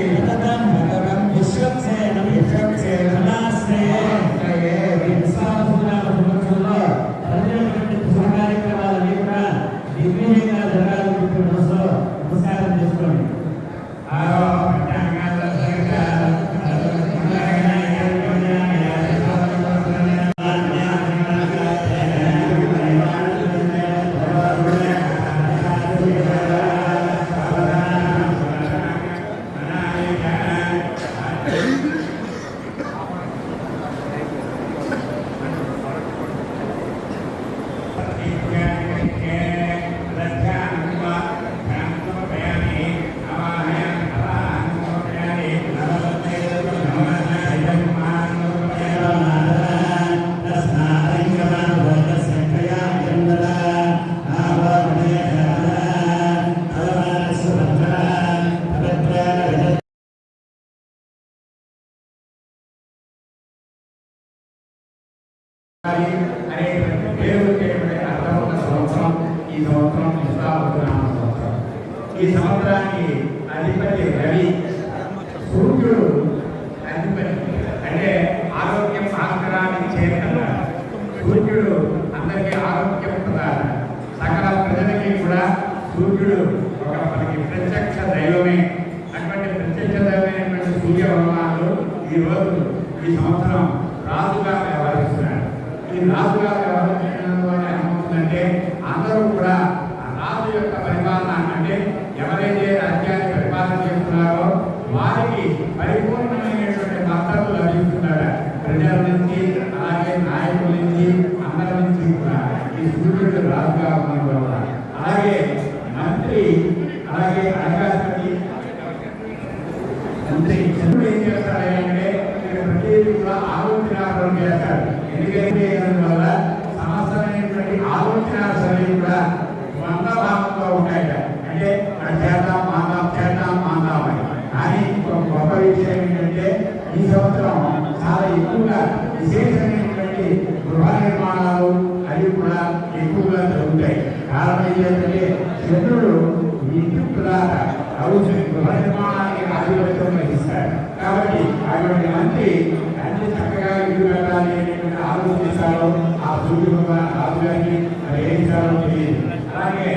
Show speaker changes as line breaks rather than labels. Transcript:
القدم పేరు అర్థం ఉన్న సంవత్సరం ఈ సంవత్సరం విశ్వావసనామ సంవత్సరం. ఈ సంవత్సరానికి అధిపతి రవి సూర్యుడు అధిపతి. అంటే ఆరోగ్యం ఆస్కరానికి చేరుతున్న సూర్యుడు అందరికీ ఆరోగ్యం ప్రధాన సకల ప్రజలకి కూడా సూర్యుడు ఒక మనకి ప్రత్యక్ష దైవమే. అటువంటి ప్రత్యక్ష దైవమైనటువంటి సూర్య భగవానుడు ఈ రోజు ఈ సంవత్సరం రాజుగా వ్యవహరిస్తున్నాడు. ఈ రాజుగా వ్యవహరించడం వల్ల ఏమవుతుందంటే అందరూ కూడా రాజు యొక్క పరిపాలన అంటే ఎవరైతే రాజ్యాన్ని పరిపాలన చేస్తున్నారో వారికి పరిపూర్ణమైనటువంటి భర్తలు లభిస్తున్నాడు ప్రజల నుంచి అలాగే నాయకుల నుంచి అందరి నుంచి కూడా ఈ సూర్యుడు రాజుగా ఉండడం వల్ల అలాగే మంత్రి అలాగే అధికారి మంత్రి చంద్రుడు ఏం చేస్తాడంటే ప్రతిదీ కూడా ఆలోచనాపరం చేస్తాడు ఎందుకంటే వల్ల సమస్తమైనటువంటి ఆలోచన శైలి కూడా వంద భావంతో ఉంటాయట అంటే అది చేద్దాం మాందాం చేద్దాం మాందాం అని కానీ ఒక గొప్ప విషయం ఏంటంటే ఈ సంవత్సరం చాలా ఎక్కువగా విశేషమైనటువంటి గృహ నిర్మాణాలు అవి కూడా ఎక్కువగా జరుగుతాయి. కారణం ఏంటంటే చంద్రుడు ఇంటి ప్రదాత హౌస్ గృహ నిర్మాణానికి ఆధిపత్యం వహిస్తాడు. కాబట్టి అటువంటి కాబట్టి అన్ని చక్కగా ఇల్లు కట్టాలి అనేటువంటి ఆలోచన ఆ సూర్యుడు రాజు గారికి తెలియదు. అలాగే